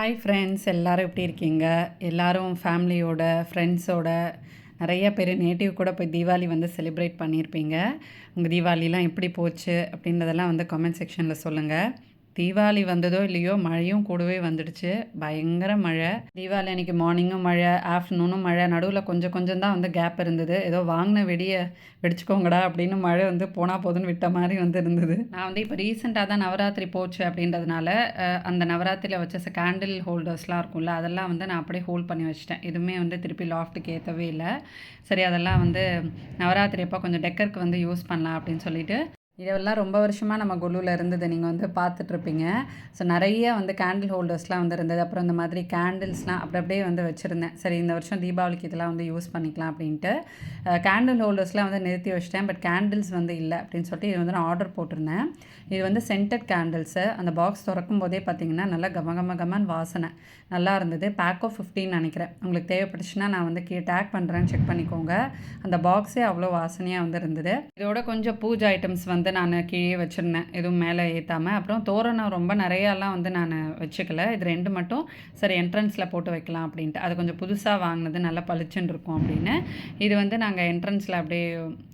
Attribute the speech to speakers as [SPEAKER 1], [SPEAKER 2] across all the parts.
[SPEAKER 1] Hi friends எல்லோரும் எப்படி இருக்கீங்க? எல்லாரும் ஃபேமிலியோட ஃப்ரெண்ட்ஸோட நிறைய பேர் நேட்டிவ் கூட போய் தீபாவளி வந்து செலிப்ரேட் பண்ணியிருப்பீங்க உங்கள் தீபாவளிலாம் எப்படி போச்சு அப்படின்றதெல்லாம் வந்து கமெண்ட் செக்ஷனில் சொல்லுங்கள் தீபாவளி வந்ததோ இல்லையோ மழையும் கூடவே வந்துடுச்சு. பயங்கர மழை. தீபாவளி அன்றைக்கி மார்னிங்கும் மழை ஆஃப்டர்நூனும் மழை. நடுவில் கொஞ்சம் கொஞ்சம் தான் வந்து கேப் இருந்தது. ஏதோ வாங்கின வெடியை வெடிச்சுக்கோங்கடா அப்படின்னு மழை வந்து போனால் போதுன்னு விட்ட மாதிரி வந்து இருந்தது. நான் வந்து இப்போ ரீசெண்டாக தான் நவராத்திரி போச்சு அப்படின்றதுனால அந்த நவராத்திரியில் வச்ச கேண்டில் ஹோல்டர்ஸ்லாம் இருக்கும்ல அதெல்லாம் வந்து நான் அப்படியே ஹோல்ட் பண்ணி வச்சிட்டேன். எதுவுமே வந்து திருப்பி லாஃப்ட்டுக்கு ஏற்றவே இல்லை. சரி அதெல்லாம் வந்து நவராத்திரி அப்போ கொஞ்சம் டெக்கருக்கு வந்து யூஸ் பண்ணலாம் அப்படின்னு சொல்லிட்டு இதெல்லாம் ரொம்ப வருஷமாக நம்ம குழுவில் இருந்தது நீங்கள் வந்து பார்த்துட்ருப்பீங்க. ஸோ நிறைய வந்து கேண்டில் ஹோல்டர்ஸ்லாம் வந்து இருந்தது. அப்புறம் இந்த மாதிரி கேண்டில்ஸ்லாம் அப்படி அப்படியே வந்து வச்சுருந்தேன். சரி இந்த வருஷம் தீபாவளிக்கு இதெல்லாம் வந்து யூஸ் பண்ணிக்கலாம் அப்படின்ட்டு. கேண்டில் ஹோல்டர்ஸ்லாம் வந்து நிறுத்தி வச்சிட்டேன். பட் கேண்டில்ஸ் வந்து இல்லை அப்படின்னு சொல்லிட்டு இது வந்து நான் ஆர்டர் போட்டிருந்தேன். இது வந்து சென்டட் கேண்டில்ஸு அந்த பாக்ஸ் திறக்கும் போதே பார்த்திங்கன்னா நல்லா கம கம கமன் வாசனை. நல்லா இருந்தது. பேக்கோ ஃபிஃப்டின்னு நினைக்கிறேன். உங்களுக்கு தேவைப்பட்டுச்சுன்னா நான் வந்து கீ டேக் பண்ணுறேன்னு செக் பண்ணிக்கோங்க. அந்த பாக்ஸே அவ்வளோ வாசனையாக வந்து இருந்தது. இதோட கொஞ்சம் பூஜை ஐட்டம்ஸ் வந்து நான் கீழே வச்சுருந்தேன். எதுவும் மேலே ஏற்றாமல் அப்புறம் தோரணம் ரொம்ப நிறையாலாம் வந்து நான் வச்சுக்கல. இது ரெண்டு மட்டும் சரி என்ட்ரன்ஸில் போட்டு வைக்கலாம் அப்படின்ட்டு. அது கொஞ்சம் புதுசாக வாங்கினது நல்லா பளிச்சுன்னு இருக்கும் அப்படின்னு. இது வந்து நாங்கள் என்ட்ரன்ஸில் அப்படியே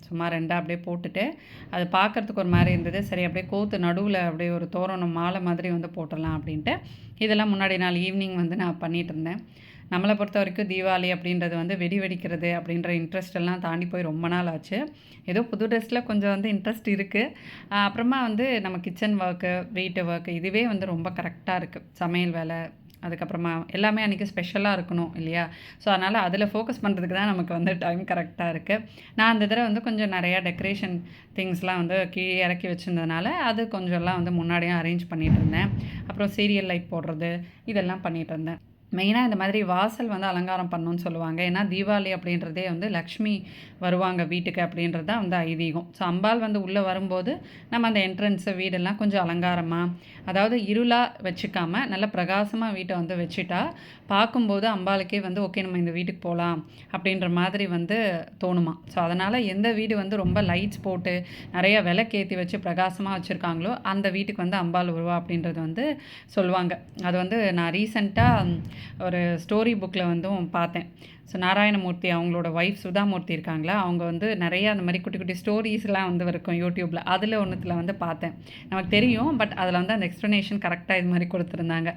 [SPEAKER 1] சும்மா ரெண்டாக அப்படியே போட்டுட்டு அது பார்க்கறதுக்கு ஒரு மாதிரி இருந்தது. சரி அப்படியே கோத்து நடுவில் அப்படியே ஒரு தோரணம் மாலை மாதிரி வந்து போட்டுடலாம் அப்படின்ட்டு. இதெல்லாம் முன்னாடி நாள் ஈவினிங் வந்து நான் பண்ணிகிட்டு இருந்தேன் நம்மளை பொறுத்த வரைக்கும் தீபாவளி அப்படின்றது வந்து வெடி வெடிக்கிறது அப்படின்ற இன்ட்ரெஸ்ட் எல்லாம் தாண்டி போய் ரொம்ப நாள் ஆச்சு. ஏதோ புது ட்ரெஸ்ஸில் கொஞ்சம் வந்து இன்ட்ரெஸ்ட் இருக்குது அப்புறமா வந்து நம்ம கிச்சன் ஒர்க்கு வீட்டு ஒர்க்கு இதுவே வந்து ரொம்ப கரெக்டாக இருக்குது சமையல் வேலை அதுக்கப்புறமா எல்லாமே அன்றைக்கி ஸ்பெஷலாக இருக்கணும் இல்லையா? ஸோ அதனால் அதில் ஃபோக்கஸ் பண்ணுறதுக்கு தான் நமக்கு வந்து டைம் கரெக்டாக இருக்குது நான் அந்த தடவை வந்து கொஞ்சம் நிறையா டெக்கரேஷன் திங்ஸ்லாம் வந்து கீழே இறக்கி வச்சுருந்ததுனால அது கொஞ்சம்லாம் வந்து முன்னாடியும் அரேஞ்ச் பண்ணிகிட்டு இருந்தேன். அப்புறம் சீரியல் லைட் போடுறது இதெல்லாம் பண்ணிகிட்டு இருந்தேன். மெயினாக இந்த மாதிரி வாசல் வந்து அலங்காரம் பண்ணணும்னு சொல்லுவாங்க. ஏன்னா தீபாவளி அப்படின்றதே வந்து லக்ஷ்மி வருவாங்க வீட்டுக்கு அப்படின்றது தான் வந்து ஐதீகம். ஸோ அம்பாள் வந்து உள்ளே வரும்போது நம்ம அந்த என்ட்ரன்ஸு வீடெல்லாம் கொஞ்சம் அலங்காரமாக அதாவது இருளாக வச்சுக்காம நல்ல பிரகாசமாக வீட்டை வந்து வச்சுட்டா பார்க்கும்போது அம்பாளுக்கே வந்து ஓகே நம்ம இந்த வீட்டுக்கு போகலாம் அப்படின்ற மாதிரி வந்து தோணுமா. ஸோ அதனால் எந்த வீடு வந்து ரொம்ப லைட்ஸ் போட்டு நிறைய விளக்கேற்றி வச்சு பிரகாசமாக வச்சுருக்காங்களோ அந்த வீட்டுக்கு வந்து அம்பாள் வருவா அப்படின்றது வந்து சொல்லுவாங்க. அது வந்து நான் ரீசண்டாக ஒரு ஸ்டோரி புக்கில் வந்தும் பார்த்தேன். ஸோ நாராயணமூர்த்தி அவங்களோட ஒய்ஃப் சுதாமூர்த்தி இருக்காங்களா? அவங்க வந்து நிறையா அந்த மாதிரி குட்டி குட்டி ஸ்டோரிஸ்லாம் வந்து இருக்கும் யூடியூப்பில் அதில் ஒன்றுத்தில் வந்து பார்த்தேன். நமக்கு தெரியும் பட் அதில் வந்து அந்த எக்ஸ்ப்ளனேஷன் கரெக்டாக இது மாதிரி கொடுத்துருந்தாங்க.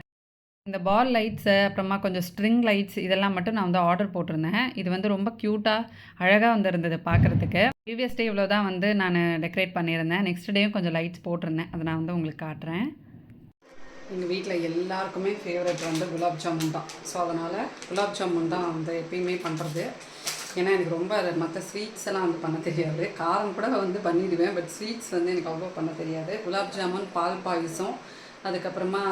[SPEAKER 1] இந்த பால் லைட்ஸு அப்புறமா கொஞ்சம் ஸ்ட்ரிங் லைட்ஸ் இதெல்லாம் மட்டும் நான் வந்து ஆர்டர் போட்டிருந்தேன். இது வந்து ரொம்ப க்யூட்டாக அழகாக வந்து இருந்தது பார்க்குறதுக்கு. ப்ரீவியஸ் டே இவ்வளோ தான் வந்து நான் டெக்கரேட் பண்ணியிருந்தேன். நெக்ஸ்ட் டேயும் கொஞ்சம் லைட்ஸ் போட்டிருந்தேன். அதை நான் வந்து உங்களுக்கு காட்டுறேன். எங்கள் வீட்டில் எல்லாருக்குமே ஃபேவரட் வந்து குலாப் ஜாமுன் தான். ஸோ அதனால் குலாப் ஜாமுன் தான் வந்து எப்பயுமே பண்ணுறது ஏன்னா எனக்கு ரொம்ப அது மற்ற ஸ்வீட்ஸ் எல்லாம் வந்து பண்ண தெரியாது. காரம் கூட வந்து பண்ணிடுவேன் பட் ஸ்வீட்ஸ் வந்து எனக்கு அவ்வளோ பண்ண தெரியாது. குலாப் ஜாமுன் பால் பாயசம் அதுக்கப்புறமா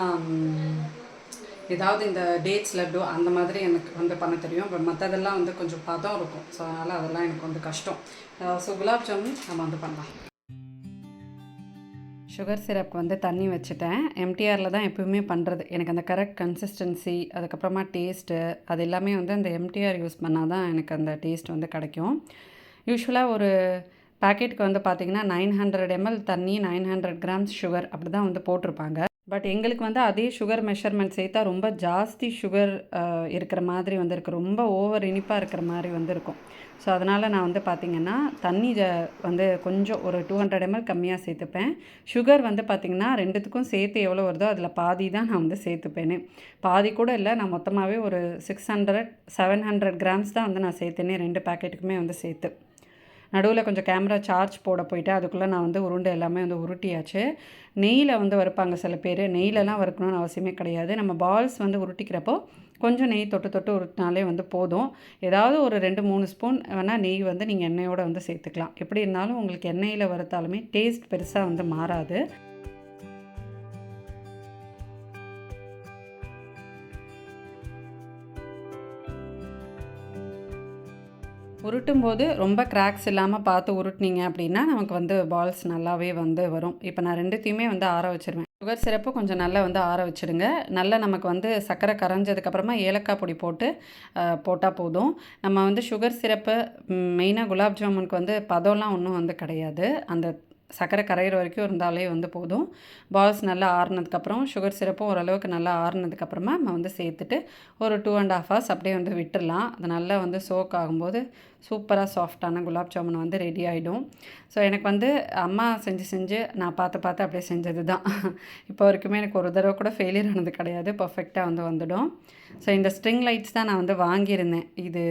[SPEAKER 1] ஏதாவது இந்த டேட்ஸ் லட்டு அந்த மாதிரி எனக்கு வந்து பண்ண தெரியும். பட் மற்றதெல்லாம் வந்து கொஞ்சம் பதம் இருக்கும். ஸோ அதனால் அதெல்லாம் எனக்கு வந்து கஷ்டம். ஸோ குலாப் ஜாமுன் நம்ம வந்து பண்ணலாம். சுகர் சிரப் வந்து தண்ணி வச்சுட்டேன். எம்டிஆரில் தான் எப்பவுமே பண்ணுறது எனக்கு அந்த கரெக்ட் கன்சிஸ்டன்சி அதுக்கப்புறமா டேஸ்ட்டு அது எல்லாமே வந்து அந்த எம்டிஆர் யூஸ் பண்ணால் தான் எனக்கு அந்த டேஸ்ட் வந்து கிடைக்கும். யூஸ்வலாக ஒரு பாக்கெட்டுக்கு வந்து பார்த்திங்கன்னா நைன் ஹண்ட்ரட் எம்எல் தண்ணி நைன் ஹண்ட்ரட் கிராம்ஸ் சுகர் அப்படி தான் வந்து போட்டிருப்பாங்க. பட் எங்களுக்கு வந்து அதே சுகர் மெஷர்மெண்ட் சேர்த்தா ரொம்ப ஜாஸ்தி சுகர் இருக்கிற மாதிரி வந்திருக்கு. ரொம்ப ஓவர் இனிப்பாக இருக்கிற மாதிரி வந்திருக்கும். ஸோ அதனால் நான் வந்து பார்த்திங்கன்னா தண்ணி ஜ- வந்து கொஞ்சம் ஒரு டூ ஹண்ட்ரட் எம்எல் கம்மியாக சேர்த்துப்பேன். சுகர் வந்து பார்த்திங்கன்னா ரெண்டுத்துக்கும் சேர்த்து எவ்வளோ வருதோ அதில் பாதி தான் நான் வந்து சேர்த்துப்பேனே. பாதி கூட இல்லை நான் மொத்தமாகவே ஒரு six hundred seven hundred grams தான் வந்து நான் சேர்த்தேனே ரெண்டு பேக்கெட்டுக்குமே வந்து சேர்த்து. நடுவில் கொஞ்சம் கேமரா சார்ஜ் போட போயிட்டு அதுக்குள்ளே நான் வந்து உருண்டை எல்லாமே வந்து உருட்டியாச்சு. நெய்யில் வந்து வறுப்பாங்க சில பேர். நெய்லலாம் வறுக்கணும்னு அவசியமே கிடையாது. நம்ம பால்ஸ் வந்து உருட்டிக்கிறப்போ கொஞ்சம் நெய் தொட்டு தொட்டு உருட்டினாலே வந்து போதும். ஏதாவது ஒரு ரெண்டு மூணு ஸ்பூன் வேணால் நெய் வந்து நீங்கள் எண்ணெயோடு வந்து சேர்த்துக்கலாம். எப்படி இருந்தாலும் உங்களுக்கு எண்ணெயில் வறுத்தாலுமே டேஸ்ட் பெருசாக வந்து மாறாது. உருட்டும் போது ரொம்ப கிராக்ஸ் இல்லாமல் பார்த்து உருட்டினீங்க அப்படின்னா நமக்கு வந்து பால்ஸ் நல்லாவே வந்து வரும். இப்போ நான் ரெண்டுத்தையுமே வந்து ஆற வச்சுருவேன். சுகர் சிறப்பு கொஞ்சம் நல்லா வந்து ஆற வச்சுடுங்க. நல்லா நமக்கு வந்து சர்க்கரை கரைஞ்சதுக்கப்புறமா ஏலக்காய் பொடி போட்டு போட்டால் போதும். நம்ம வந்து சுகர் சிறப்பு மெயினாக குலாப் ஜாமுனுக்கு வந்து பதம்லாம் ஒன்றும் வந்து கிடையாது. அந்த சர்க்கரை கரையிற வரைக்கும் இருந்தாலே வந்து போதும். பால்ஸ் நல்லா ஆறுனதுக்கப்புறம் சுகர் சிரப்பும் ஓரளவுக்கு நல்லா ஆறுனதுக்கப்புறமா நம்ம வந்து சேர்த்துட்டு ஒரு டூ அண்ட் ஆஃப் ஹவர்ஸ் அப்படியே வந்து விட்டுடலாம். அது நல்லா வந்து சோக் ஆகும்போது சூப்பராக சாஃப்டான குலாப் ஜாமுன் வந்து ரெடி ஆகிடும் ஸோ எனக்கு வந்து அம்மா செஞ்சு செஞ்சு நான் பார்த்து பார்த்து அப்படியே செஞ்சது தான் இப்போ வரைக்குமே எனக்கு ஒரு தடவை கூட ஃபெயிலியர் ஆனது கிடையாது. பர்ஃபெக்டாக வந்து வந்துடும். ஸோ இந்த ஸ்ட்ரிங் லைட்ஸ் தான் நான் வந்து வாங்கியிருந்தேன். இது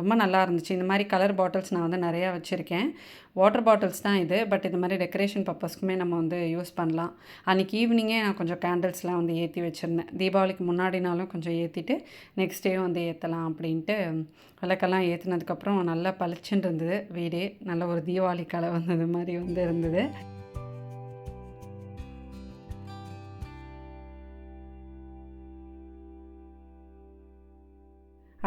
[SPEAKER 1] ரொம்ப நல்லா இருந்துச்சு. இந்த மாதிரி கலர் பாட்டில்ஸ் நான் வந்து நிறையா வச்சுருக்கேன். வாட்டர் பாட்டில்ஸ் தான் இது. பட் இந்த மாதிரி டெக்கரேஷன் பர்பஸ்க்குமே நம்ம வந்து யூஸ் பண்ணலாம். அன்றைக்கி ஈவினிங்கே நான் கொஞ்சம் கேண்டில்ஸ்லாம் வந்து ஏற்றி வச்சுருந்தேன். தீபாவளிக்கு முன்னாடினாலும் கொஞ்சம் ஏற்றிட்டு நெக்ஸ்ட் டே வந்து ஏற்றலாம் அப்படின்ட்டு விளக்கெல்லாம் ஏற்றினதுக்கப்புறம் நல்லா பளிச்சுன்னு இருந்தது வீடே. நல்ல ஒரு தீபாவளி கலை வந்தது மாதிரி வந்து இருந்தது.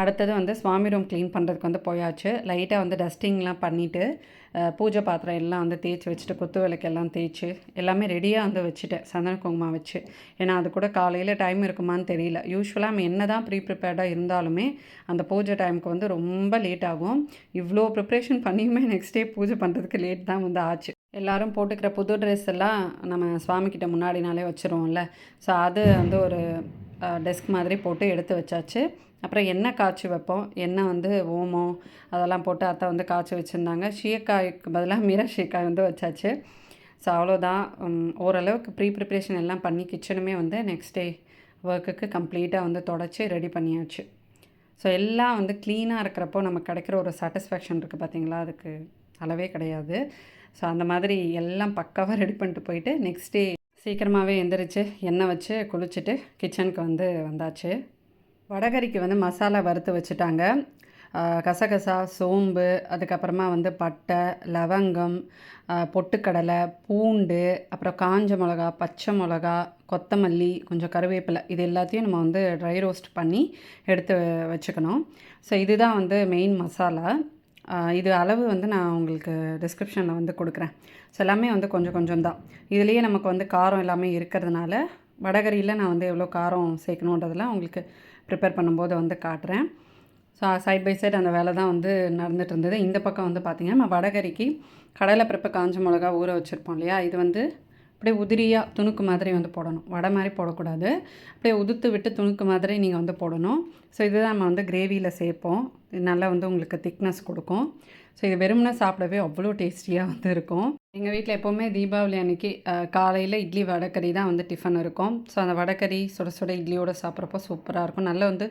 [SPEAKER 1] அடுத்தது வந்து சுவாமி ரூம் க்ளீன் பண்ணுறதுக்கு வந்து போயாச்சு. லைட்டாக வந்து டஸ்டிங்லாம் பண்ணிவிட்டு பூஜை பாத்திரம் எல்லாம் வந்து தேய்ச்சி வச்சுட்டு குத்து விளக்கெல்லாம் தேய்ச்சி எல்லாமே ரெடியாக வந்து வச்சுட்டேன் சந்தன குங்குமம் வச்சு. ஏன்னா அது கூட காலையில் டைம் இருக்குமான்னு தெரியல. யூஸ்வலாக நம்ம என்ன தான் ப்ரீ ப்ரிப்பேர்டாக இருந்தாலுமே அந்த பூஜை டைமுக்கு வந்து ரொம்ப லேட் ஆகும். இவ்வளோ ப்ரிப்ரேஷன் பண்ணியுமே நெக்ஸ்ட் டே பூஜை பண்ணுறதுக்கு லேட் தான் வந்து ஆச்சு. எல்லோரும் போட்டுக்கிற புது ட்ரெஸ் எல்லாம் நம்ம சுவாமிக்கிட்ட முன்னாடினாலே வச்சுருவோம்ல. ஸோ அது வந்து ஒரு டெஸ்க் மாதிரி போட்டு எடுத்து வச்சாச்சு. அப்புறம் எண்ணெய் காய்ச்சி வைப்போம். எண்ணெய் வந்து ஓமம் அதெல்லாம் போட்டு அத்தை வந்து காய்ச்சி வச்சுருந்தாங்க. ஷீக்காய்க்கு பதிலாக மீரா ஷீக்காய் வந்து வச்சாச்சு. ஸோ அவ்வளோதான். ஓரளவுக்கு ப்ரீ ப்ரிப்ரேஷன் எல்லாம் பண்ணி கிச்சனுமே வந்து நெக்ஸ்ட் டே ஒர்க்குக்கு கம்ப்ளீட்டாக வந்து தொடச்சி ரெடி பண்ணியாச்சு. ஸோ எல்லாம் வந்து க்ளீனாக இருக்கிறப்போ நமக்கு கிடைக்கிற ஒரு சாட்டிஸ்ஃபேக்ஷன் இருக்குது பார்த்தீங்களா அதுக்கு அளவே கிடையாது. ஸோ அந்த மாதிரி எல்லாம் பக்காவாக ரெடி பண்ணிட்டு போயிட்டு நெக்ஸ்ட் டே சீக்கிரமாகவே எந்திரிச்சு எண்ணெய் வச்சு குளிச்சுட்டு கிச்சனுக்கு வந்து வந்தாச்சு. வடகரிக்கு வந்து மசாலா வறுத்து வச்சுட்டாங்க. கசகசா சோம்பு அதுக்கப்புறமா வந்து பட்டை லவங்கம் பொட்டுக்கடலை பூண்டு அப்புறம் காஞ்ச மிளகா பச்சை மிளகா கொத்தமல்லி கொஞ்சம் கருவேப்பிலை இது எல்லாத்தையும் நம்ம வந்து ட்ரை ரோஸ்ட் பண்ணி எடுத்து வச்சுக்கணும். ஸோ இதுதான் வந்து மெயின் மசாலா. இது அளவு வந்து நான் உங்களுக்கு டிஸ்கிரிப்ஷனில் வந்து கொடுக்குறேன். ஸோ எல்லாமே வந்து கொஞ்சம் கொஞ்சம் தான் இதுலேயே நமக்கு வந்து காரம் எல்லாமே இருக்கிறதுனால வடகரியில் நான் வந்து எவ்வளோ காரம் சேர்க்கணுன்றதெல்லாம் உங்களுக்கு ப்ரிப்பேர் பண்ணும்போது வந்து காட்டுறேன். ஸோ சைட் பை சைட் அந்த வேலை தான் வந்து நடந்துகிட்டு இருந்தது இந்த பக்கம் வந்து பார்த்திங்கன்னா நம்ம வடகரிக்கு கடலை பிறப்பு காஞ்ச மிளகா ஊற வச்சுருப்போம் இல்லையா? இது வந்து அப்படியே உதிரியாக துணுக்கு மாதிரி வந்து போடணும். வடை மாதிரி போடக்கூடாது. அப்படியே உதுத்து விட்டு துணுக்கு மாதிரி நீங்கள் வந்து போடணும். ஸோ இதுதான் நம்ம வந்து கிரேவியில் சேர்ப்போம். இது நல்லா வந்து உங்களுக்கு திக்னஸ் கொடுக்கும். ஸோ இது வெறும்னா சாப்பிடவே அவ்வளோ டேஸ்டியாக வந்து இருக்கும். எங்கள் வீட்டில் எப்போவுமே தீபாவளி அன்றைக்கி காலையில் இட்லி வடக்கறி தான் வந்து டிஃபன் இருக்கும். ஸோ அந்த வடக்கறி சுட சுட இட்லியோடு சாப்பிட்றப்போ சூப்பராக இருக்கும். நல்லா வந்து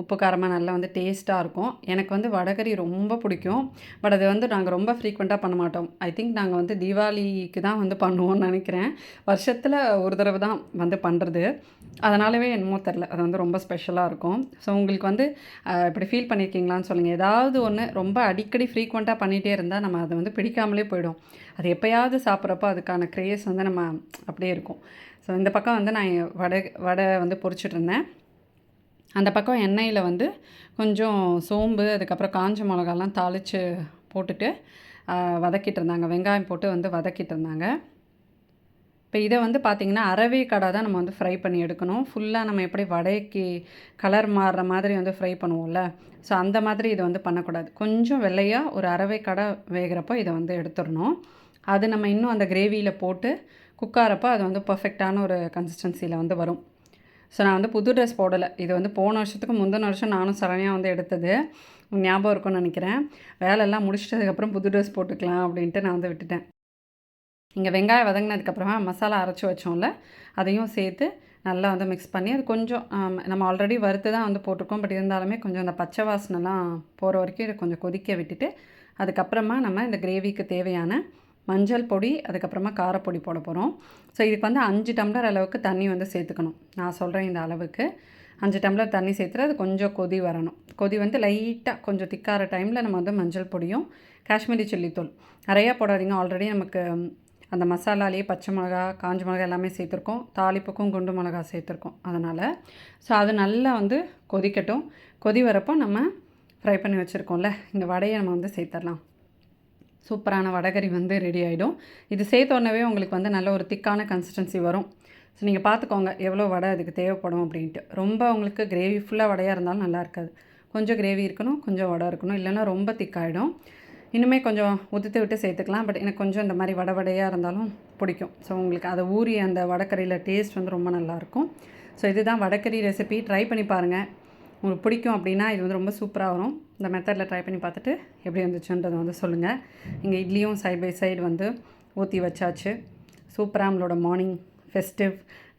[SPEAKER 1] உப்பு காரமாக நல்லா வந்து டேஸ்ட்டாக இருக்கும். எனக்கு வந்து வடகறி ரொம்ப பிடிக்கும். பட் அது வந்து நாங்கள் ரொம்ப ஃப்ரீக்வெண்ட்டாக பண்ண மாட்டோம். ஐ திங்க் நாங்கள் வந்து தீபாவளிக்கு தான் வந்து பண்ணுவோம்னு நினைக்கிறேன். வருஷத்தில் ஒரு தடவை தான் வந்து பண்ணுறது அதனாலவே என்னமோ தெரில அது வந்து ரொம்ப ஸ்பெஷலாக இருக்கும். ஸோ உங்களுக்கு வந்து இப்படி ஃபீல் பண்ணியிருக்கீங்களான்னு சொல்லுங்கள் ஏதாவது ஒன்று ரொம்ப அடிக்கடி ஃப்ரீக்வெண்ட்டாக பண்ணிகிட்டே இருந்தால் நம்ம அதை வந்து பிடிக்காமலே போயிடும். அது எப்போயாவது சாப்பிட்றப்போ அதுக்கான க்ரேஸ் வந்து நம்ம அப்படியே இருக்கும். ஸோ இந்த பக்கம் வந்து நான் வடை வடை வந்து பொறிச்சிட்ருந்தேன் அந்த பக்கம் எண்ணெயில் வந்து கொஞ்சம் சோம்பு அதுக்கப்புறம் காஞ்ச மிளகாலாம் தாளித்து போட்டுட்டு வதக்கிட்டு இருந்தாங்க. வெங்காயம் போட்டு வந்து வதக்கிட்டு இருந்தாங்க. இப்போ இதை வந்து பார்த்திங்கன்னா அரவே கடை தான் நம்ம வந்து ஃப்ரை பண்ணி எடுக்கணும். ஃபுல்லாக நம்ம எப்படி வடைக்கு கலர் மாறுற மாதிரி வந்து ஃப்ரை பண்ணுவோம்ல. ஸோ அந்த மாதிரி இதை வந்து பண்ணக்கூடாது. கொஞ்சம் வெள்ளையாக ஒரு அரவை கடை வேகிறப்போ இதை வந்து எடுத்துடணும். அது நம்ம இன்னும் அந்த கிரேவியில் போட்டு குக்காரப்போ அது வந்து பர்ஃபெக்டான ஒரு கன்சிஸ்டன்சியில் வந்து வரும். ஸோ நான் வந்து புது ட்ரெஸ் போடலை. இது வந்து போன வருஷத்துக்கு முந்தின வருஷம் நானும் சரணியாக வந்து எடுத்தது. ஞாபகம் இருக்கும்னு நினைக்கிறேன். வேலையெல்லாம் முடிச்சிட்டதுக்கப்புறம் புது ட்ரெஸ் போட்டுக்கலாம் அப்படின்ட்டு நான் வந்து விட்டுட்டேன். இங்கே வெங்காயம் வதங்கினதுக்கப்புறமா மசாலா அரைச்சி வச்சோம்ல அதையும் சேர்த்து நல்லா வந்து மிக்ஸ் பண்ணி அது கொஞ்சம் நம்ம ஆல்ரெடி வறுத்து தான் வந்து போட்டிருக்கோம். பட் இருந்தாலுமே கொஞ்சம் அந்த பச்சை வாசனைலாம் போகிற வரைக்கும் இதை கொஞ்சம் கொதிக்க விட்டுட்டு அதுக்கப்புறமா நம்ம இந்த கிரேவிக்கு தேவையான மஞ்சள் பொடி அதுக்கப்புறமா காரப்பொடி போட போகிறோம் ஸோ இதுக்கு வந்து அஞ்சு டம்ளர் அளவுக்கு தண்ணி வந்து சேர்த்துக்கணும். நான் சொல்கிறேன் இந்த அளவுக்கு. அஞ்சு டம்ளர் தண்ணி சேர்த்துட்டு அது கொஞ்சம் கொதி வரணும். கொதி வந்து லைட்டாக கொஞ்சம் திக்கார டைமில் நம்ம வந்து மஞ்சள் பொடியும் காஷ்மீரி சில்லித்தூள் நிறையா போடாதீங்க. ஆல்ரெடி நமக்கு அந்த மசாலாலேயே பச்சை மிளகா காஞ்ச மிளகா எல்லாமே சேர்த்துருக்கோம். தாளிப்புக்கும் குண்டு மிளகா சேர்த்துருக்கோம் அதனால். ஸோ அது நல்லா வந்து கொதிக்கட்டும். கொதி வரப்போ நம்ம ஃப்ரை பண்ணி வச்சுருக்கோம்ல. இந்த வடையை நம்ம வந்து சேர்த்துடலாம். சூப்பரான வடகறி வந்து ரெடி ஆகிடும் இது சேர்த்த உடனே உங்களுக்கு வந்து நல்ல ஒரு திக்கான கன்சிஸ்டன்சி வரும். ஸோ நீங்கள் பார்த்துக்கோங்க எவ்வளோ வடை அதுக்கு தேவைப்படும் அப்படின்ட்டு. ரொம்ப உங்களுக்கு கிரேவி ஃபுல்லாக வடையாக இருந்தாலும் நல்லா இருக்காது. கொஞ்சம் கிரேவி இருக்கணும் கொஞ்சம் வடை இருக்கணும். இல்லைன்னா ரொம்ப திக்காகிடும் இன்னுமே கொஞ்சம் உதுத்து விட்டு சேர்த்துக்கலாம். பட் எனக்கு கொஞ்சம் இந்த மாதிரி வடை வடையாக இருந்தாலும் பிடிக்கும். ஸோ உங்களுக்கு அதை ஊறி அந்த வடக்கறியில் டேஸ்ட் வந்து ரொம்ப நல்லாயிருக்கும் ஸோ இதுதான் வடக்கறி ரெசிபி ட்ரை பண்ணி பாருங்கள் உங்களுக்கு பிடிக்கும் அப்படின்னா இது வந்து ரொம்ப சூப்பராக வரும். இந்த மெத்தடில் ட்ரை பண்ணி பார்த்துட்டு எப்படி வந்துச்சுன்றதை வந்து சொல்லுங்கள் இங்கே இட்லியும் சைட் பை சைடு வந்து ஊற்றி வச்சாச்சு. சூப்பராக நம்மளோட மார்னிங் ஃபெஸ்டிவ்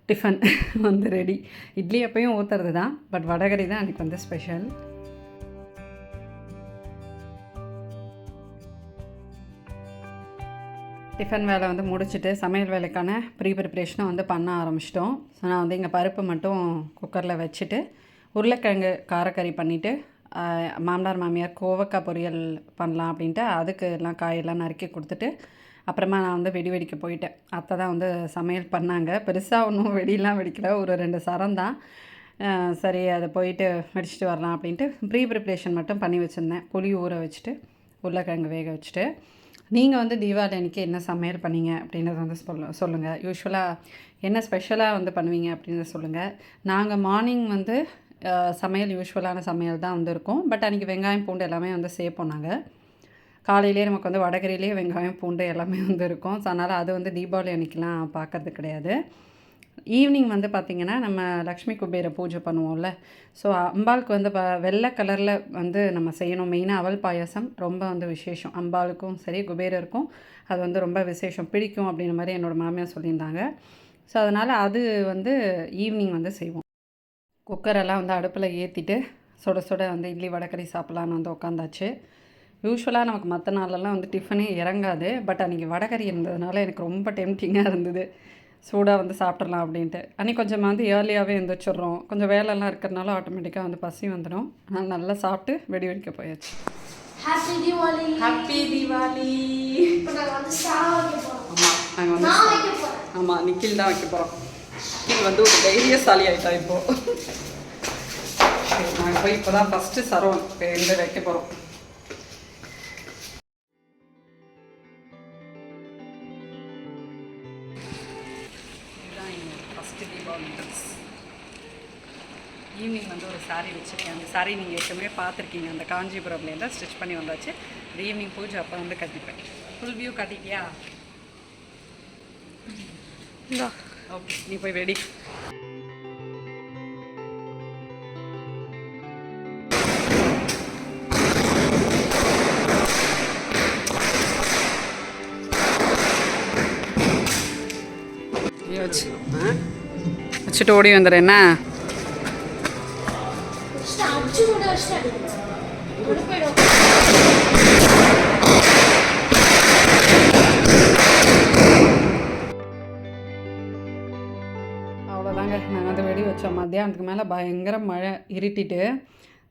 [SPEAKER 1] டிஃபன் வந்து ரெடி இட்லி எப்பயும் ஊற்றுறது தான் பட் வடகரி தான் அன்றைக்கி வந்து ஸ்பெஷல் டிஃபன் வேலை வந்து முடிச்சுட்டு சமையல் வேலைக்கான ப்ரீ ப்ரிப்ரேஷனும் வந்து பண்ண ஆரம்பிச்சிட்டோம். ஸோ நான் வந்து இங்கே பருப்பு மட்டும் குக்கரில் வச்சுட்டு உருளைக்கிழங்கு காரக்கறி பண்ணிவிட்டு மாமனார் மாமியார் கோவக்காய் பொரியல் பண்ணலாம் அப்படின்ட்டு அதுக்கு எல்லாம் காயெல்லாம் நறுக்கி கொடுத்துட்டு அப்புறமா நான் வந்து வெடி வெடிக்க போயிட்டேன். அத்தை தான் வந்து சமையல் பண்ணாங்க. பெருசாக ஒன்றும் வெடியெலாம் வெடிக்கல. ஒரு ரெண்டு சரம் தான். சரி அதை போயிட்டு வெடிச்சிட்டு வரலாம் அப்படின்ட்டு ப்ரீ ப்ரிப்ரேஷன் மட்டும் பண்ணி வச்சுருந்தேன். புளி ஊற வச்சுட்டு உருளைக்கிழங்கு வேக வச்சுட்டு. நீங்கள் வந்து தீபாவளி அன்றைக்கி என்ன சமையல் பண்ணீங்க அப்படின்றத வந்து சொல்ல சொல்லுங்கள் யூஸ்வலாக என்ன ஸ்பெஷலாக வந்து பண்ணுவீங்க அப்படின்றத சொல்லுங்கள் நாங்கள் மார்னிங் வந்து சமையல் யூஸ்வலான சமையல் தான் வந்து இருக்கும் பட் அன்றைக்கி வெங்காயம் பூண்டு எல்லாமே வந்து சேர்ப்போம் நாங்கள் காலையிலேயே நமக்கு வந்து வடகரியிலேயே வெங்காயம் பூண்டு எல்லாமே வந்து இருக்கும் ஸோ அதனால் அது வந்து தீபாவளி அன்றைக்கெலாம் பார்க்கறது கிடையாது. ஈவினிங் வந்து பார்த்திங்கன்னா நம்ம லக்ஷ்மி குபேர பூஜை பண்ணுவோம்ல. ஸோ அம்பாளுக்கு வந்து ப வெள்ளை கலரில் வந்து நம்ம செய்யணும். மெயினாக அவல் பாயாசம் ரொம்ப வந்து விசேஷம். அம்பாளுக்கும் சரி குபேரருக்கும் அது வந்து ரொம்ப விசேஷம். பிடிக்கும் அப்படின்ற மாதிரி என்னோடய மாமியார் சொல்லியிருந்தாங்க. ஸோ அதனால் அது வந்து ஈவினிங் வந்து செய்வோம். குக்கரெல்லாம் வந்து அடுப்பில் ஏற்றிட்டு சுட சுட வந்து இட்லி வடக்கறி சாப்பிட்லான்னு வந்து உட்காந்தாச்சு யூஸ்வலாக நமக்கு மற்ற நாளெல்லாம் வந்து டிஃபனே இறங்காது. பட் அன்றைக்கி வடகறி இருந்ததுனால எனக்கு ரொம்ப டெம்டிங்காக இருந்தது. சூடாக வந்து சாப்பிட்றலாம் அப்படின்ட்டு. அன்றைக்கி கொஞ்சம் வந்து ஏர்லியாகவே எழுந்திரிச்சிடுறோம் கொஞ்சம் வேலைலாம் இருக்கிறனால ஆட்டோமேட்டிக்காக வந்து பசி வந்துடும். அதனால் நல்லா சாப்பிட்டு வெடி வெடிக்க போயாச்சு.
[SPEAKER 2] ஹாப்பி தீபாவளி
[SPEAKER 1] ஹாப்பி தீபாவளி ஆமாம் நாங்கள் வந்து
[SPEAKER 2] நான்
[SPEAKER 1] ஆமாம் நிக்கில் தான் வைக்க போகிறோம் நீ வந்து ஒரு தைரியசாலி ஆயிட்டா இப்போ. சரி நாங்கள் போய் இப்போ தான் ஃபஸ்ட்டு இப்போ எந்த வைக்க போகிறோம் ஈவினிங் வந்து ஒரு saree வச்சுருக்கேன். அந்த saree நீங்கள் எப்பவுமே பார்த்துருக்கீங்க. அந்த காஞ்சிபுரம்லேருந்து ஸ்டிச் பண்ணி வந்தாச்சு. அது ஈவினிங் பூஜை அப்போ வந்து கட்டிப்பேன். ஃபுல் வியூ கட்டிட்டியா? ஓகே நீ போய் ரெடி வச்சுட்டு ஓடி வந்துடுறேன் மத்தியானத்துக்கு மேலே பயங்கர மழை இருட்டிட்டு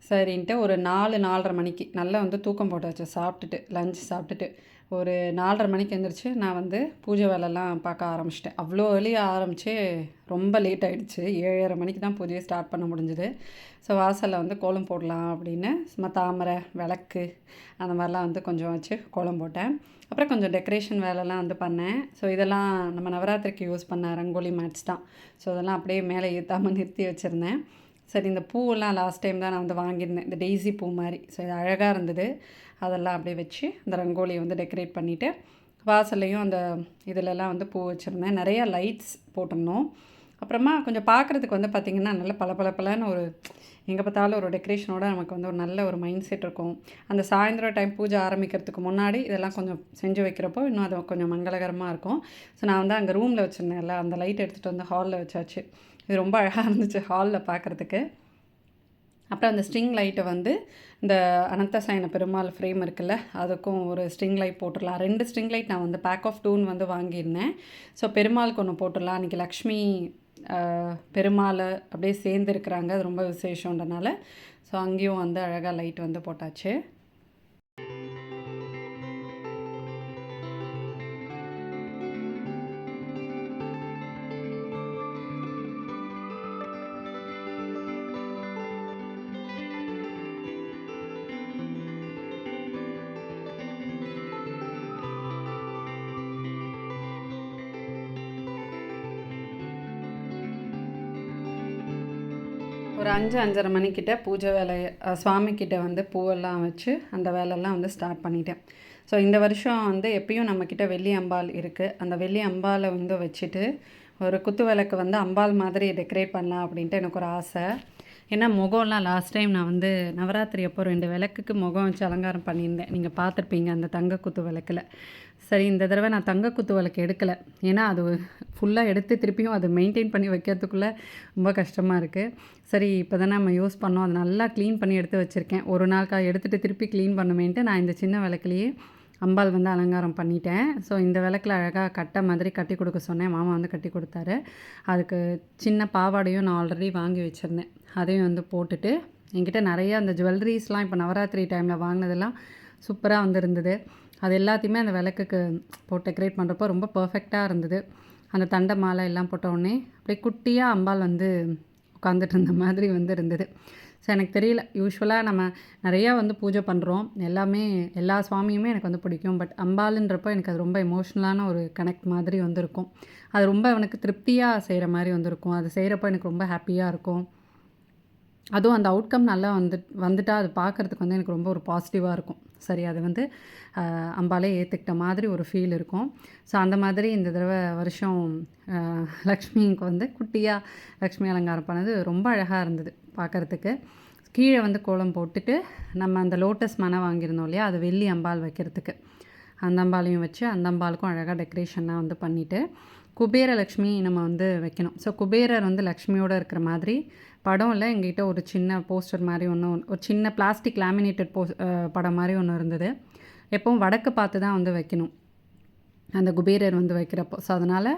[SPEAKER 1] சரின்ட்டு ஒரு நாலு நாலரை மணிக்கு நல்லா வந்து தூக்கம் போட்டாச்சு. சாப்பிட்டுட்டு லஞ்ச் சாப்பிட்டுட்டு. ஒரு நாலரை மணிக்கு எழுந்திரிச்சு நான் வந்து பூஜை வேலைலாம் பார்க்க ஆரம்பிச்சிட்டேன். அவ்வளோ வெளியே ஆரம்பித்து ரொம்ப லேட் ஆகிடுச்சு ஏழரை மணிக்கு தான் பூஜையை ஸ்டார்ட் பண்ண முடிஞ்சுது. ஸோ வாசலில் வந்து கோலம் போடலாம் அப்படின்னு சும்மா தாமரை விளக்கு அந்த மாதிரிலாம் வந்து கொஞ்சம் வச்சு கோலம் போட்டேன். அப்புறம் கொஞ்சம் டெக்கரேஷன் வேலைலாம் வந்து பண்ணேன். ஸோ இதெல்லாம் நம்ம நவராத்திரிக்கு யூஸ் பண்ண ரங்கோலி மேட்ச் தான். ஸோ அதெல்லாம் அப்படியே மேலே ஏற்றாமல் நிறுத்தி வச்சுருந்தேன். சரி இந்த பூவெல்லாம் லாஸ்ட் டைம் தான் நான் வந்து வாங்கியிருந்தேன். இந்த டெய்ஸி பூ மாதிரி. ஸோ இது அழகாக இருந்தது. அதெல்லாம் அப்படியே வச்சு அந்த ரங்கோலியை வந்து டெக்கரேட் பண்ணிவிட்டு வாசல்லையும் அந்த இதிலெல்லாம் வந்து பூ வச்சுருந்தேன். நிறையா லைட்ஸ் போட்டிருந்தோம். அப்புறமா கொஞ்சம் பார்க்குறதுக்கு வந்து பார்த்திங்கன்னா நல்ல பளபளபளன்னு ஒரு எங்கே பார்த்தாலும் ஒரு டெக்கரேஷனோட நமக்கு வந்து ஒரு நல்ல ஒரு மைண்ட் செட் இருக்கும். அந்த சாயந்தரம் டைம் பூஜை ஆரம்பிக்கிறதுக்கு முன்னாடி இதெல்லாம் கொஞ்சம் செஞ்சு வைக்கிறப்போ இன்னும் அது கொஞ்சம் மங்களகரமாக இருக்கும். ஸோ நான் வந்து அங்கே ரூமில் வச்சுருந்தேன்ல அந்த லைட் எடுத்துகிட்டு வந்து ஹாலில் வச்சாச்சு. இது ரொம்ப அழகாக இருந்துச்சு ஹாலில் பார்க்குறதுக்கு. அப்புறம் அந்த ஸ்ட்ரிங் லைட்டை வந்து இந்த அனந்தசயன பெருமாள் ஃப்ரேம் இருக்குல்ல அதுக்கும் ஒரு ஸ்ட்ரிங் லைட் போட்டுடலாம். ரெண்டு ஸ்ட்ரிங் லைட் நான் வந்து பேக் ஆஃப் டூன் வந்து வாங்கியிருந்தேன். ஸோ பெருமாளுக்கு ஒன்று போட்டுடலாம். அன்றைக்கி லக்ஷ்மி பெருமாள் அப்படியே சேர்ந்துருக்குறாங்க. அது ரொம்ப விசேஷன்றனால ஸோ அங்கேயும் வந்து அழகாக லைட் வந்து போட்டாச்சு. ஒரு அஞ்சு அஞ்சரை மணிக்கிட்ட பூஜை வேலையை சுவாமிக்கிட்ட வந்து பூவெல்லாம் வச்சு அந்த வேலையெல்லாம் வந்து ஸ்டார்ட் பண்ணிட்டேன். ஸோ இந்த வருஷம் வந்து எப்பயும் நம்மக்கிட்ட வெள்ளி அம்பாள் இருக்குது அந்த வெள்ளி அம்பாலை வந்து வச்சுட்டு ஒரு குத்து விளக்கு வந்து அம்பாள் மாதிரி டெக்கரேட் பண்ணலாம் அப்படின்ட்டு எனக்கு ஒரு ஆசை. ஏன்னா முகம்லாம் லாஸ்ட் டைம் நான் வந்து நவராத்திரி அப்போ ரெண்டு விளக்குக்கு முகம் வச்சு அலங்காரம் பண்ணியிருந்தேன். நீங்கள் பார்த்துருப்பீங்க அந்த தங்க குத்து விளக்கில். சரி இந்த தடவை நான் தங்க குத்து விளக்கு எடுக்கலை. ஏன்னா அது ஃபுல்லாக எடுத்து திருப்பியும் அது மெயின்டைன் பண்ணி வைக்கிறதுக்குள்ளே ரொம்ப கஷ்டமாக இருக்குது சரி இப்போ தான் நம்ம யூஸ் பண்ணோம். அதை நல்லா க்ளீன் பண்ணி எடுத்து வச்சுருக்கேன். ஒரு நாள்க்கா எடுத்துகிட்டு திருப்பி க்ளீன் பண்ணுமேன்ட்டு நான் இந்த சின்ன விளக்குலேயே அம்பாள் வந்து அலங்காரம் பண்ணிட்டேன். ஸோ இந்த விளக்கில் அழகாக கட்டை மாதிரி கட்டி கொடுக்க சொன்னேன். மாமா வந்து கட்டி கொடுத்தாரு. அதுக்கு சின்ன பாவாடையும் நான் ஆல்ரெடி வாங்கி வச்சுருந்தேன். அதையும் வந்து போட்டுட்டு என்கிட்ட நிறைய அந்த ஜுவல்லரிஸ்லாம் இப்போ நவராத்திரி டைமில் வாங்கினதெல்லாம் சூப்பராக வந்துருந்தது அது எல்லாத்தையுமே அந்த விளக்குக்கு போட்டு டெக்கரேட் பண்ணுறப்போ ரொம்ப பர்ஃபெக்டாக இருந்தது. அந்த தண்டை மாலை எல்லாம் போட்ட அப்படியே குட்டியாக அம்பாள் வந்து உட்காந்துட்டு இருந்த மாதிரி வந்து இருந்தது. ஸோ எனக்கு தெரியல. யூஸ்வலாக நம்ம நிறையா வந்து பூஜை பண்ணுறோம் எல்லாமே எல்லா சுவாமியுமே எனக்கு வந்து பிடிக்கும். பட் அம்பாளுன்றப்போ எனக்கு அது ரொம்ப எமோஷ்னலான ஒரு கனெக்ட் மாதிரி வந்திருக்கும். அது ரொம்ப எனக்கு திருப்தியாக செய்கிற மாதிரி வந்திருக்கும். அது செய்கிறப்போ எனக்கு ரொம்ப ஹாப்பியாக இருக்கும். அதுவும் அந்த அவுட்கம் நல்லா வந்து வந்துட்டால் அது பார்க்குறதுக்கு வந்து எனக்கு ரொம்ப ஒரு பாசிட்டிவாக இருக்கும். சரி அது வந்து அம்பாலே ஏற்றுக்கிட்ட மாதிரி ஒரு ஃபீல் இருக்கும். ஸோ அந்த மாதிரி இந்த தடவை வருஷம் லக்ஷ்மிக்கு வந்து குட்டியாக லக்ஷ்மி அலங்காரம் பண்ணது ரொம்ப அழகாக இருந்தது பார்க்குறதுக்கு கீழே வந்து கோலம் போட்டுட்டு நம்ம அந்த லோட்டஸ் மனை வாங்கியிருந்தோம் இல்லையா அது வெள்ளி அம்பாள் வைக்கிறதுக்கு. அந்த அம்பாளையும் வச்சு அந்த அம்பாளுக்கும் அழகாக டெக்கரேஷன்லாம் வந்து பண்ணிவிட்டு குபேர லக்ஷ்மி நம்ம வந்து வைக்கணும். ஸோ குபேரர் வந்து லக்ஷ்மியோடு இருக்கிற மாதிரி படம் இல்லை ஒரு சின்ன போஸ்டர் மாதிரி ஒன்று ஒரு சின்ன பிளாஸ்டிக் லேமினேட்டட் போஸ் படம் மாதிரி ஒன்று இருந்தது. எப்பவும் வடக்கு பார்த்து தான் வந்து வைக்கணும். அந்த குபேரர் வந்து வைக்கிறப்போ. ஸோ அதனால்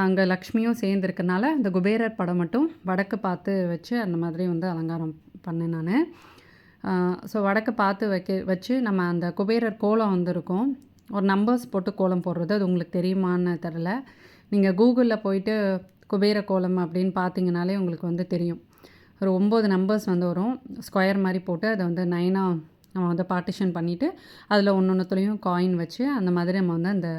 [SPEAKER 1] அங்கே லக்ஷ்மியும் சேர்ந்துருக்கனால அந்த குபேரர் படம் மட்டும் வடக்கு பார்த்து வச்சு அந்த மாதிரி வந்து அலங்காரம் பண்ணேன் நான். ஸோ வடக்கு பார்த்து வைக்க வச்சு நம்ம அந்த குபேரர் கோலம் வந்திருக்கோம் ஒரு நம்பர்ஸ் போட்டு கோலம் போடுறது அது உங்களுக்கு தெரியுமான்னு தெரில நீங்கள் கூகுளில் போயிட்டு குபேர கோலம் அப்படின்னு பார்த்தீங்கனாலே உங்களுக்கு வந்து தெரியும். ஒரு ஒம்பது நம்பர்ஸ் வந்து வரும். ஸ்கொயர் மாதிரி போட்டு அதை வந்து நைனாக நம்ம வந்து பார்ட்டிஷன் பண்ணிவிட்டு அதில் ஒன்று ஒன்றுத்துலேயும் காயின் வச்சு அந்த மாதிரி நம்ம வந்து அந்த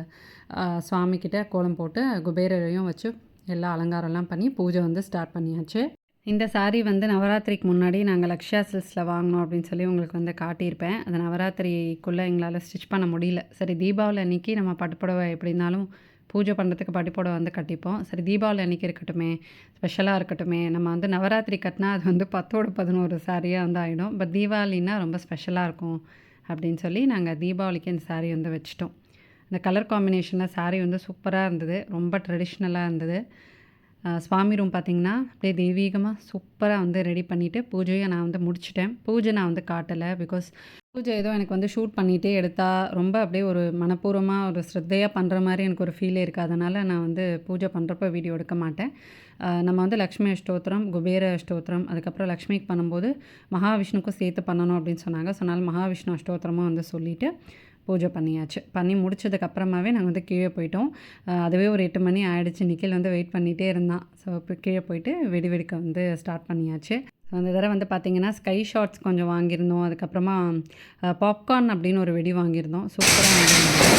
[SPEAKER 1] சுவாமிக்கிட்ட கோலம் போட்டு குபேரரையும் வச்சு எல்லா அலங்காரம்லாம் பண்ணி பூஜை வந்து ஸ்டார்ட் பண்ணியாச்சு. இந்த சாரீ வந்து நவராத்திரிக்கு முன்னாடி நாங்கள் லக்ஷயா சில்ஸில் வாங்கினோம் அப்படின்னு சொல்லி உங்களுக்கு வந்து காட்டியிருப்பேன். அது நவராத்திரிக்குள்ளே எங்களால் ஸ்டிச் பண்ண முடியல. சரி தீபாவளி அன்னைக்கு நம்ம பட்டுப்புடவை எப்படி இருந்தாலும் பூஜை பண்ணுறதுக்கு பட்டுப்புடவை வந்து கட்டிப்போம். சரி தீபாவளி அன்றைக்கி இருக்கட்டுமே ஸ்பெஷலாக இருக்கட்டுமே நம்ம வந்து நவராத்திரி கட்டினா அது வந்து பத்தோடு பதினோரு சாரியாக வந்து ஆகிடும் பட் தீபாவளின்னா ரொம்ப ஸ்பெஷலாக இருக்கும் அப்படின்னு சொல்லி நாங்கள் தீபாவளிக்கு இந்த சாரீ வந்து வச்சிட்டோம். இந்த கலர் காம்பினேஷனில் சாரீ வந்து சூப்பராக இருந்தது. ரொம்ப ட்ரெடிஷ்னலாக இருந்தது. சுவாமி ரூம் பார்த்தீங்கன்னா அப்படியே தெய்வீகமாக சூப்பராக வந்து ரெடி பண்ணிவிட்டு பூஜையை நான் வந்து முடிச்சிட்டேன். பூஜை நான் வந்து காட்டலை பிகாஸ் பூஜை ஏதோ எனக்கு வந்து ஷூட் பண்ணிகிட்டே எடுத்தால் ரொம்ப அப்படியே ஒரு மனப்பூர்வமாக ஒரு ஸ்ரத்தையாக பண்ணுற மாதிரி எனக்கு ஒரு ஃபீலே இருக்குது அதனால் நான் வந்து பூஜை பண்ணுறப்ப வீடியோ எடுக்க மாட்டேன். நம்ம வந்து லக்ஷ்மி அஷ்டோத்திரம் குபேர அஷ்டோத்திரம் அதுக்கப்புறம் லக்ஷ்மிக்கு பண்ணும்போது மகாவிஷ்ணுக்கும் சேர்த்து பண்ணணும் அப்படின்னு சொன்னாங்க. சொன்னாலும் மகாவிஷ்ணு அஷ்டோத்திரமும் வந்து சொல்லிவிட்டு பூஜை பண்ணியாச்சு. பண்ணி முடிச்சதுக்கு அப்புறமாவே நாங்கள் வந்து கீழே போயிட்டோம். அதுவே ஒரு எட்டு மணி ஆயிடுச்சு. நிக்கில் வந்து வெயிட் பண்ணிகிட்டே இருந்தான். ஸோ இப்போ கீழே போயிட்டு வெடி வெடிக்க வந்து ஸ்டார்ட் பண்ணியாச்சு. ஸோ அந்த தடவை வந்து பார்த்திங்கன்னா ஸ்கை ஷாட்ஸ் கொஞ்சம் வாங்கியிருந்தோம். அதுக்கப்புறமா பாப்கார்ன் அப்படின்னு ஒரு வெடி வாங்கியிருந்தோம். சூப்பராக வந்து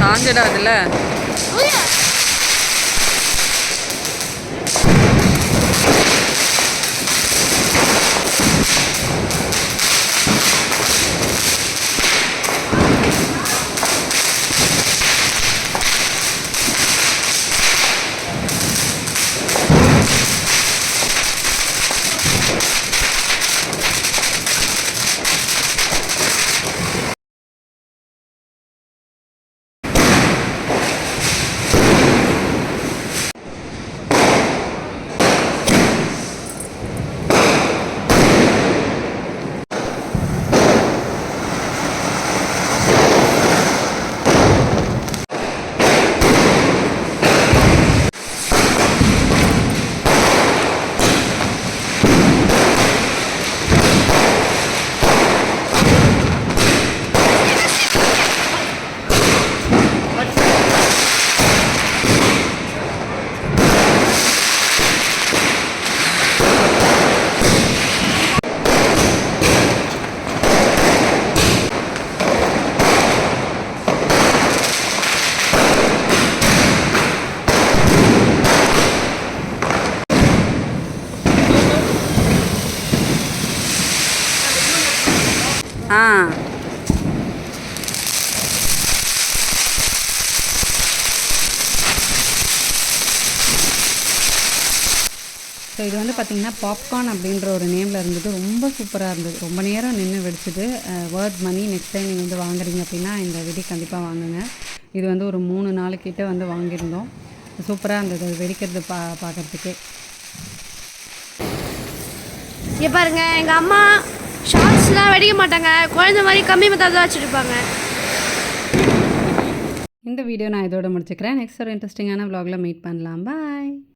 [SPEAKER 1] சாஞ்சிடா ஆ. ஸோ இது வந்து பார்த்திங்கன்னா பாப்கார்ன் அப்படின்ற ஒரு நேமில் இருந்தது. ரொம்ப சூப்பராக இருந்தது. ரொம்ப நேரம் நின்று வெடிச்சது. வேர்ட் மணி நெக்ஸ்ட் டைம் நீங்கள் வந்து வாங்குறீங்க அப்படின்னா இந்த வெடி கண்டிப்பாக வாங்குங்க. இது வந்து ஒரு மூணு நாளுக்கிட்ட வந்து வாங்கியிருந்தோம். சூப்பராக இருந்தது. வெடிக்கிறது பா பார்க்குறதுக்கே
[SPEAKER 2] இங்கே பாருங்கள் எங்கள் அம்மா. ஷார்ட்ஸ்லாம் வெடிக்க மாட்டாங்க. குழந்த மாதிரி கம்மி மெத்தட் தான் வச்சுருப்பாங்க.
[SPEAKER 1] இந்த வீடியோ நான் இதோட முடிச்சுக்கிறேன். நெக்ஸ்ட் ஒரு இன்ட்ரெஸ்டிங்கான vlogல மீட் பண்ணலாம். பாய்